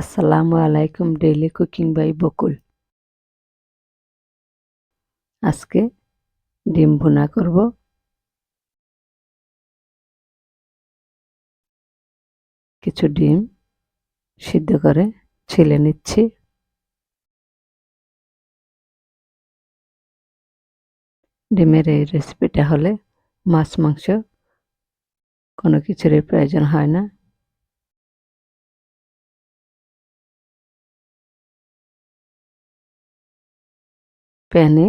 আসসালামু আলাইকুম daily cooking by বকুল। আজকে ডিম ভুনা করব। কিছু ডিম সিদ্ধ করে ছিলে নিচ্ছি। ডিমের এই রেসিপিটা হলে মাছ, মাংস কোনো কিছুরই প্রয়োজন হয় না। প্যানে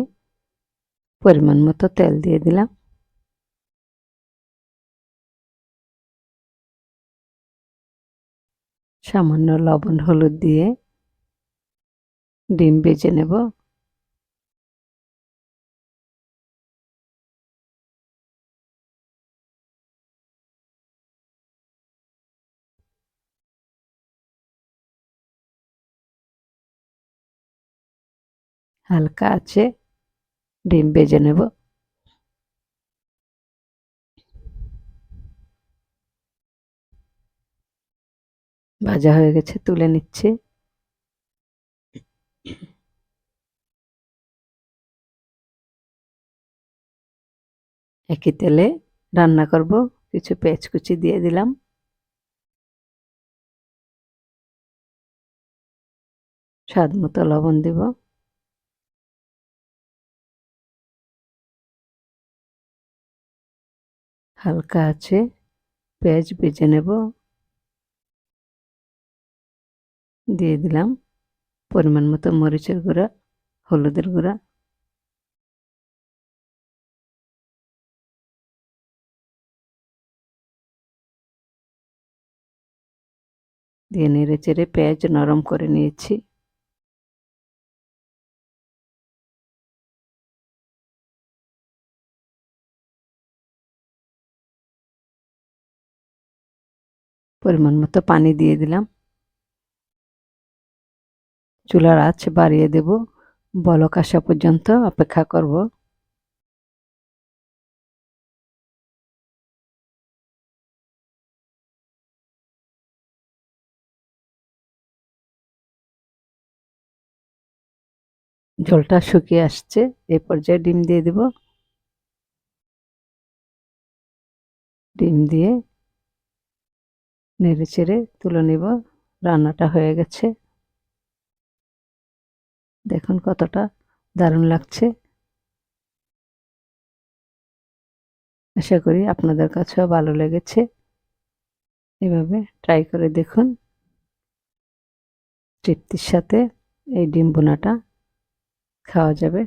পরিমাণ মতো তেল দিয়ে দিলাম। সামান্য লবণ হলুদ দিয়ে ডিম বেজে নেব। হালকা আছে, ডিম বেজে নেব। ভাজা হয়ে গেছে, তুলে নিচ্ছি। একই তেলে রান্না করব, কিছু পেঁয়াজ কুচি দিয়ে দিলাম। স্বাদ মতো লবণ দিব। হালকা আছে। পেঁয়াজ ভেজে নেব। দিয়ে দিলাম পরিমাণ মতো মরিচের গুঁড়া, হলুদের গুঁড়া। দিয়ে নেড়ে চেড়ে পেঁয়াজ নরম করে নিয়েছি। পরিমাণ মতো পানি দিয়ে দিলাম। চুলার আঁচ বাড়িয়ে দেব। বলক আসা পর্যন্ত অপেক্ষা করব। ঝোলটা শুকিয়ে আসছে এই পর্যায়ে ডিম দিয়ে দেব। ডিম দিয়ে নেড়ে চেড়ে তুলে নেব। রান্নাটা হয়ে গেছে। দেখুন কতটা দারুণ লাগছে। আশা করি আপনাদের কাছেও ভালো লেগেছে। এভাবে ট্রাই করে দেখুন। তৃপ্তির সাথে এই ডিম বোনাটা খাওয়া যাবে।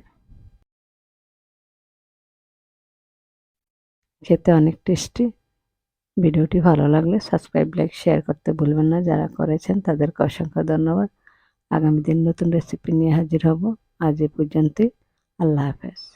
খেতে অনেক টেস্টি। ভিডিওটি ভালো লাগলে সাবস্ক্রাইব লাইক শেয়ার করতে ভুলবেন না। যারা করেছেন তাদেরকে অসংখ্য ধন্যবাদ। আগামী দিন নতুন রেসিপি নিয়ে হাজির হব। আজ এ পর্যন্তই। আল্লাহ হাফেজ।